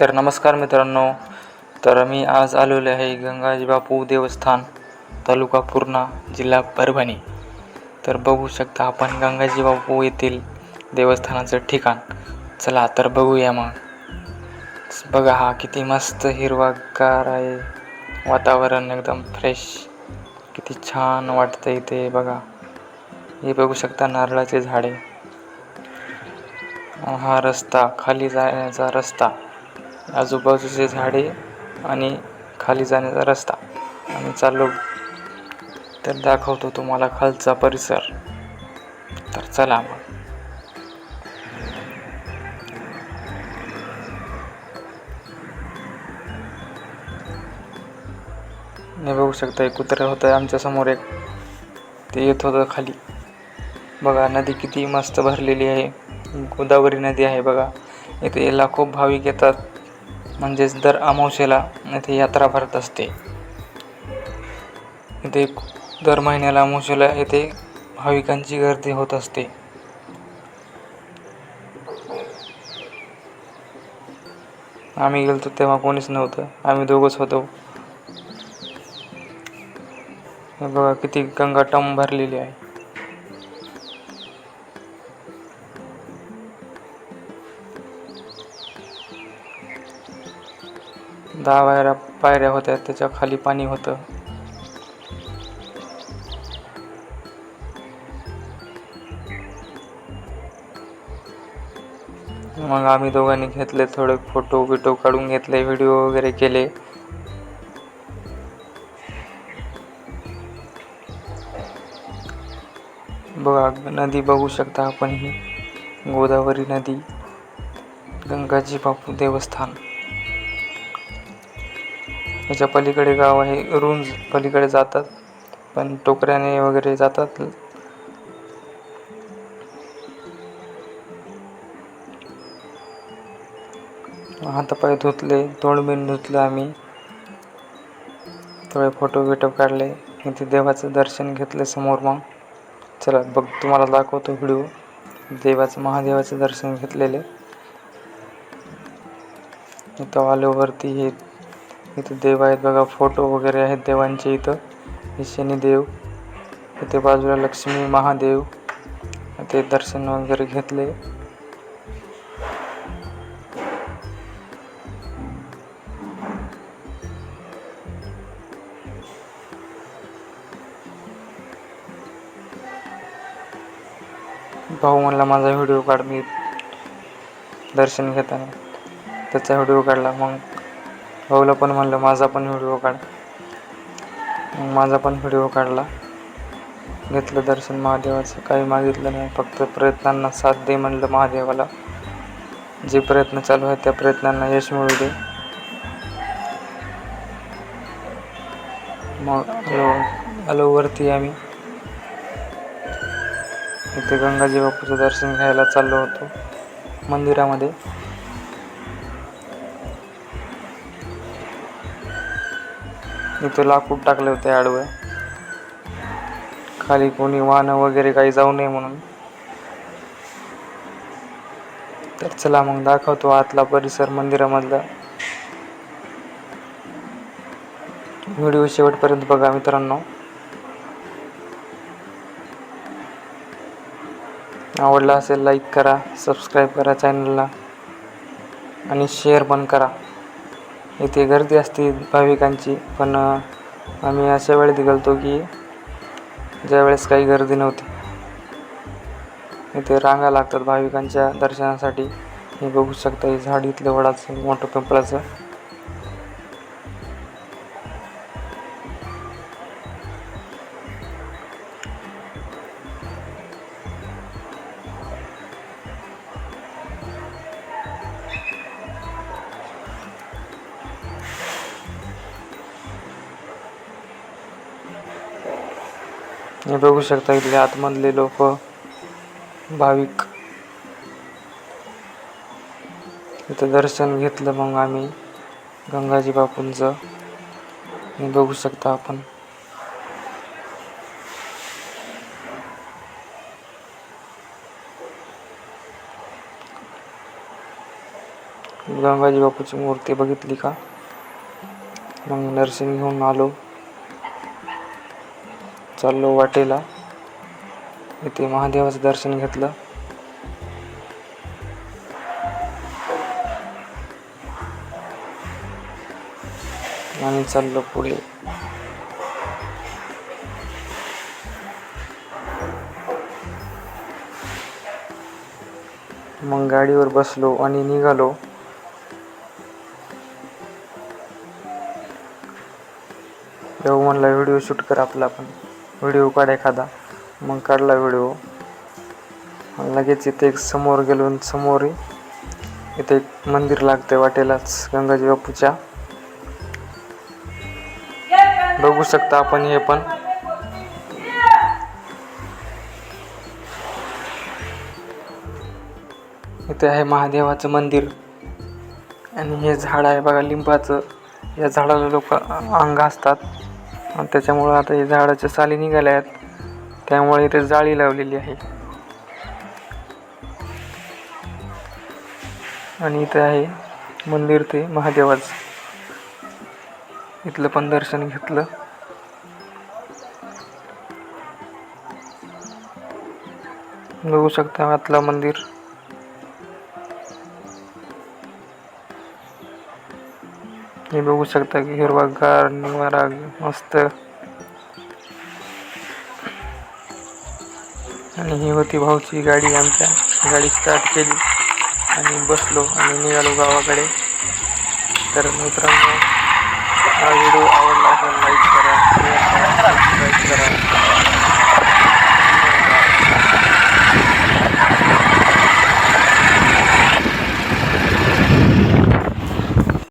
तर नमस्कार मित्रांनो तर मी आज आलेलो आहे गंगाजी बापू देवस्थान तालुका पूर्णा जिल्हा परभणी. तर बघू शकता आपण गंगाजी बापू येथील देवस्थानाचं ठिकाण. चला तर बघूया मग. बघा हा किती मस्त हिरवागार आहे. वातावरण एकदम फ्रेश किती छान वाटतं इथे बघा. हे बघू शकता नारळाचे झाडे. हा रस्ता खाली जाण्याचा रस्ता. आजूबाजूचे झाडे आणि खाली जाण्याचा रस्ता. आम्ही चाललो. तर दाखवतो तुम्हाला खालचा परिसर. तर चला मग. नाही बघू शकता एक कुत्रा होतं आमच्यासमोर एक. ते येत होतं खाली. बघा नदी किती मस्त भरलेली आहे. गोदावरी नदी आहे बघा. इथे लाखो भाविक येतात. म्हणजेच दर अमावस्येला इथे यात्रा भरत असते. इथे दर महिन्याला अमावशेला येथे भाविकांची गर्दी होत असते. आम्ही गेलतो तेव्हा कोणीच नव्हतं. आम्ही दोघंच होतो. हे बघा किती गंगाटम भरलेली आहे. दहा पायऱ्या पायऱ्या होत्या त्याच्याखाली पाणी होतं. मग आम्ही दोघांनी घेतले थोडे फोटो बिटो काढून घेतले व्हिडिओ वगैरे केले. बघा नदी बघू शकता आपण ही गोदावरी नदी गंगाजी बापू देवस्थान. याच्या पलीकडे गाव आहे. रुंज पलीकडे जातात. पण टोकऱ्याने वगैरे जातात. हातापाय धुतले तोंड धुतलं आम्ही. थोडे फोटो बिटो काढले. इथे देवाचं दर्शन घेतलं समोर मग. चला बघ तुम्हाला दाखवतो व्हिडिओ देवाचं महादेवाचं दर्शन घेतलेले. इथं आल्यावरती हे इथं देव आहेत बघा फोटो वगैरे आहेत देवांचे इथं. हे शनिदेव इथे बाजूला लक्ष्मी महादेव. ते दर्शन वगैरे घेतले. भाऊ म्हणला माझा व्हिडिओ काढ मी दर्शन घेताना. त्याचा व्हिडिओ काढला मग भाऊला पण म्हणलं माझा पण व्हिडिओ काढ. मग माझा पण व्हिडिओ काढला. घेतलं दर्शन महादेवाचं. काही मागितलं नाही फक्त प्रयत्नांना साथ दे म्हणलं महादेवाला. जे प्रयत्न चालू आहेत त्या प्रयत्नांना यश मिळू दे. मग आलो आलो वरती आम्ही. इथे गंगाजी बापूचं दर्शन घ्यायला चाललो होतो मंदिरामध्ये. इथं लाकूड टाकले होते आडवं. खाली कोणी वाहनं वगैरे काही जाऊ नये म्हणून. तर चला मग दाखवतो आतला परिसर मंदिरामधला. व्हिडिओ शेवटपर्यंत बघा मित्रांनो. आवडला असेल लाईक करा सबस्क्राईब करा चॅनलला. आणि शेअर पण करा. इथे गर्दी असते भाविकांची पण आम्ही अशा वेळेत गेलतो की ज्यावेळेस काही गर्दी नव्हती. इथे रांगा लागतात भाविकांच्या दर्शनासाठी. हे बघू शकता हे झाड इथलं वडाचं मोठं पिंपळाचं. तुम्ही बघू शकता इथले आतमधले लोक भाविक. इथं दर्शन घेतलं मग आम्ही गंगाजी बापूंचं. हे बघू शकता आपण. गंगाजी बापूची मूर्ती बघितली का? मग दर्शन घेऊन आलो. चाललो वाटेला. इथे महादेवाचं दर्शन घेतलं. आणि चाललो पुढे. मग गाडीवर बसलो आणि निघालो. तेव्हा म्हणला व्हिडिओ शूट कर आपला पण. व्हिडिओ काढ एखादा. मग काढला व्हिडिओ. लगेच इथे एक समोर गेलो समोर इथे एक मंदिर लागते वाटेलाच गंगाजी बापूच्या. बघू शकता आपण हे पण. इथे आहे महादेवाचं मंदिर. आणि हे झाड आहे बघा लिंबाचं. या झाडाला लोक अंग असतात. त्याच्यामुळं आता हे झाडाच्या साली निघाल्या आहेत त्यामुळे इथे जाळी लावलेली आहे. आणि इथे आहे मंदिर ते महादेवाचं. इथलं पण दर्शन घेतलं. बघू शकता आतलं मंदिर. हे बघू शकता की हिरवागार निवारा मस्त. आणि ही होती भाऊची गाडी आमच्या. गाडी स्टार्ट केली. आणि बसलो आणि निघालो गावाकडे. तर मित्रांनो